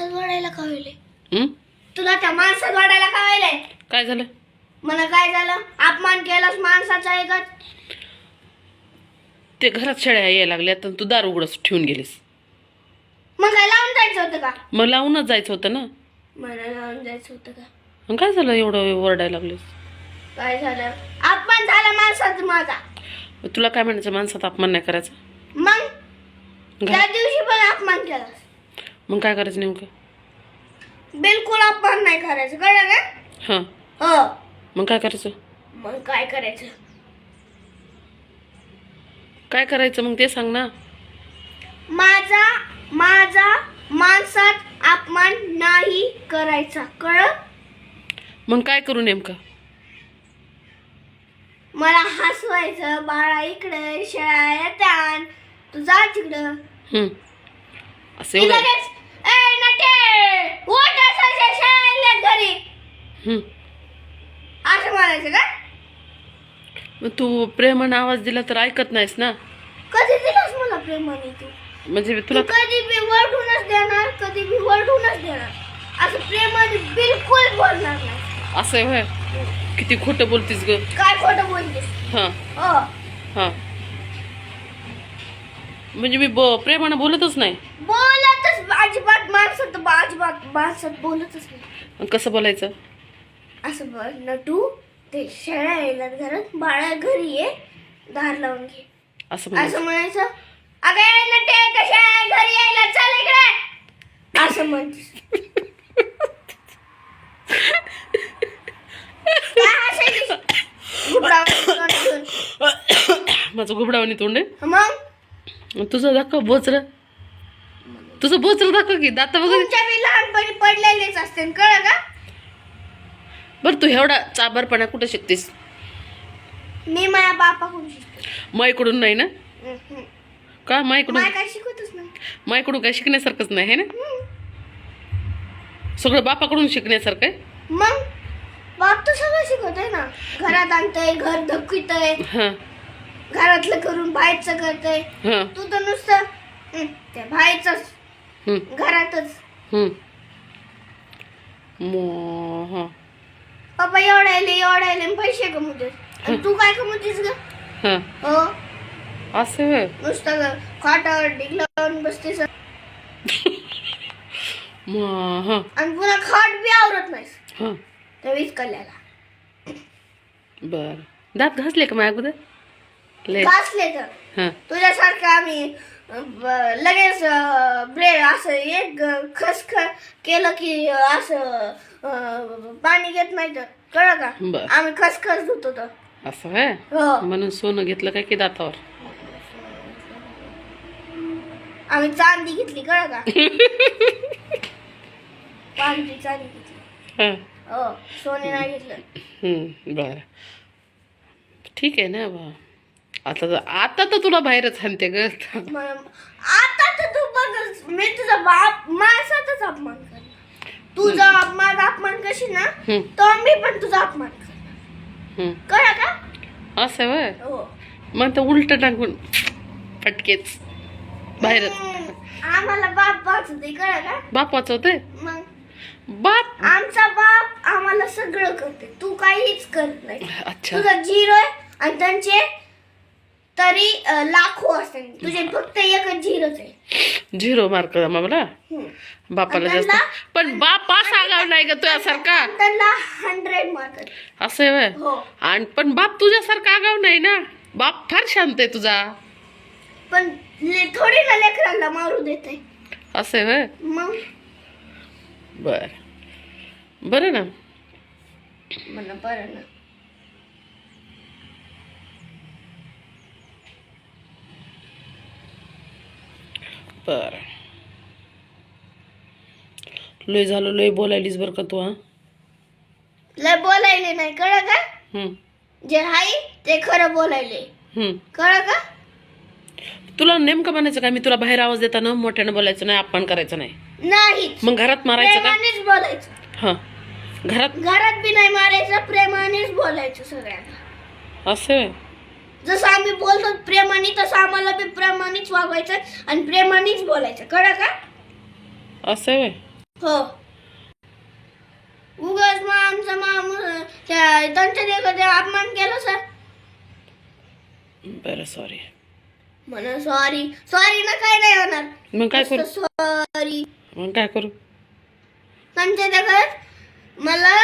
माणसात वाढायला हं? तुला त्या माणसात वाढायला होईल? काय झालं? मला काय झालं? अपमान केलास माणसाचा ऐकत ते घरात शेळ्या यायला लागल्या तर तू दार उघडच ठेवून गेलीस. मग काय लावून जायचं होतं का? मग लावूनच जायचं होतं ना. मला लावून जायचं होतं का? मग काय झालं एवढं ओरडायला लागलीस? काय झालं? अपमान झाला माणसाचा माझा. मग तुला काय म्हणायचं? माणसात अपमान नाही करायचा? मग? त्या दिवशी पण अपमान केलास. मग काय करायचं नेमकं? बिलकुल अपमान नाही करायचं कळलं ना? हां. हो. मग काय करायचं? मग काय करायचं? काय करायचं मग ते सांग ना. माझा माझा माणसात अपमान नाही करायचा कळ मग काय करू नेमकं? मला हसवायचं बाळा इकडे शाळा येतात तू जा तिकडं. हं. असं ती. असं म्हणायचं का? मग प्रेमानं आवाज दिला तर ऐकत नाहीस ना? कधी दिलास मला प्रेमाने तू? म्हणजे तुला कधी बी वरडूनच देणार कधी बी वरडूनच देणार. असं प्रेमाने बिलकुल बोलणार नाही. असं आहे? किती खोटं बोलतीस ग. काय खोटं बोलतेस? हां. हो हां. म्हणजे मी ब प्रेमानं बोलतच नाही. बोलतच अजिबात माणसात अजिबात माणसात बोलतच नाही. मग कसं बोलायचं? असं बोल. नटू ते शेळ्या यायला घरात. बाळा घरी ये. दार लावून घे. असं म्हणायचं असं म्हणायचं. अगं ये नटे त्या शेळ्या घरी यायला. चल इकडे. असं तोंड माझं घुबडावानी तोंड आहे. मग? तुझं दाखव बोचर. तुझं बोचर दाखव की दाता वगैरे. तुमच्या मी लहानपणी पडलेलेच असते कळ का? बरं तू एवढा चाबरपणा कुठं शिकतेस? मी माझ्या बापाकडून शिकते. माईकडून नाही ना? हम्म. का माईकडून? मला काय शिकवतच नाही. माईकडून काय शिकण्यासारखंच नाही है ना? हम्म. सगळं बापाकडून शिकण्यासारखं आहे? मग बाप तर सगळं शिकवतोय ना. घरात आणतंय घर धक्कितय हां. घरातलं करून बाहेरचं करतय. हां. तू तर नुसतं हं, ते बाहेरच हं, घरातच. हं. मो हां. पप्पा एवढायले एवढायले पैसे कमवते आणि तू काय कमवतेस ग? हां. हो. असं होय. नुसतं ग खाटावर डिग लावून बसतेस. मो हां. आणि पुन्हा खाट बी आवरत नाहीस. हां. त्या वीज कल्याला बरं. दात घासले का माझ्या अगोदर? तर. हां. तुझ्यासारखं आम्ही लगेच ब्रेड असं एक खस केलं की असं पाणी घेत नाही तर. कळलं का. आम्ही खसखस धुतो तर. असं आहे हो. म्हणून सोनं घेतलं काय की दातावर? आम्ही चांदी घेतली कळलं का? चांदी घेतली. हां. सोने नाही घेतलं. बरं. ठीक आहे ना बा. आता तर आता तर तुला बाहेरच हाणते ग. आता तर तू बघ मी तुझा बाप माणसाचाच अपमान करणार. तुझा माझा अपमान कशी ना हं, तो मी पण तुझा अपमान करणार. हं. कळलं का? असं वय हो. मग तर उलट टाकून फटकेच बाहेरच. हम्म, आम्हाला बाप वाचते कळलं का? बाप वाचवते मग? बाप? आमचा बाप आम्हाला सगळं करते तू काहीच करत नाही. अच्छा. तुझा झिरो आहे आणि त्यांचे तरी लाखो असते तुझे फक्त एकच झिरोच आहे. झिरो मार्क मला हम्म. बापाला जास्त. पण बाप असा आगाव नाही ग तुझ्यासारखा. त्यांना हंड्रेड मार्क असं वय आणि पण बाप तुझ्यासारखा आगाव नाही ना? बाप फार शांत आहे तुझा. पण थोडी ना लेकरांना मारू देते. असं वय मग? बर. बरं ना? मला बरं ना. बर. लय झालं लय बोलायलीस बरं का तू हा? लय बोलायले नाही कळ का? हं, जे हाय ते खरं बोलायले. कळ का? तुला नेमकं म्हणायचं काय? मी तुला बाहेर आवाज देताना मोठ्यानं बोलायचं नाही अपमान करायचं नाही. नाहीच मग घरात मारायचं का? प्रेमानेच बोलायचं. हा. घरात? घरात बी नाही मारायचं प्रेमानेच बोलायचं सगळ्यांना. असं जसं आम्ही बोलतो प्रेमाने तसं आम्हाला बी प्रेमानेच वागायचं आणि प्रेमानेच बोलायचं. कळ का? असं आहे हो. उगाच मग आमचा त्या त्यांच्या देखत अपमान केला सर. बरं सॉरी म्हणून सॉरी सॉरी ना काय नाही होणार. मग काय करू? सॉरी मग काय करू? त्यांच्या देखत मला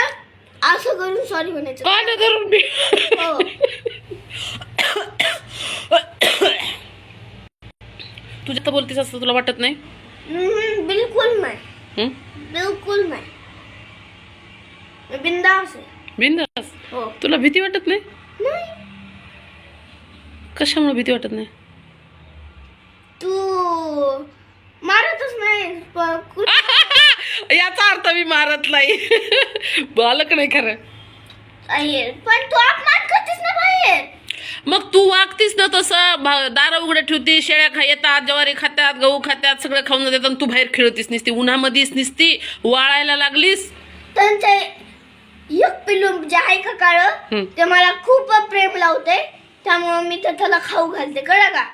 असं करून सॉरी म्हणायचं. काय करून मी हो. तुझ्या तर बोलतीस असं तुला वाटत नाही? हम्म, बिलकुल नाही. हं? बिलकुल नाही. मी बिंदास आहे. बिनधास्त? हो. तुला भीती वाटत नाही? नाही. कशामुळे भीती वाटत नाही तू मारतच नाही प- कुठं याचा अर्थ मी मारत नाही. बालक नाही खरं. पण तू अपमान करतेस ना बाहेर. मग तू वागतीस ना तसं. दारं उघडे ठेवती शेळ्या खा येतात ज्वारी खात्यात गहू खात्यात सगळं खाऊन जातात आणि तू बाहेर खेळतीस निसती उन्हामध्येच निसती वाळायला लागलीस. त्यांच्या एक पिल्लू जे आहे का काळ हं. ते मला खूप प्रेम लावते. त्यामुळे मी तर त्याला खाऊ घालते कळलं का?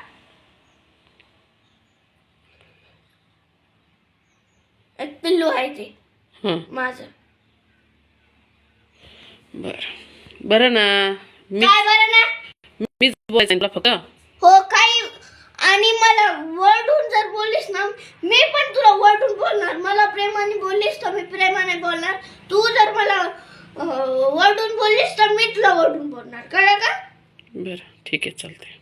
एक पिल्लू आहे ते. माझं. बरं. बरं ना. मी काय बरं ना? मीच बोलायचं तुला फक्त. हो काही आणि मला वरडून जर बोललीस ना मी पण तुला वरडून बोलणार. मला प्रेमाने बोललीस तर मी प्रेमाने बोलणार. तू जर मला अं, वरडून बोललीस तर मी तुला वरडून बोलणार. कळलं का? बरं. ठीक आहे चालतंय.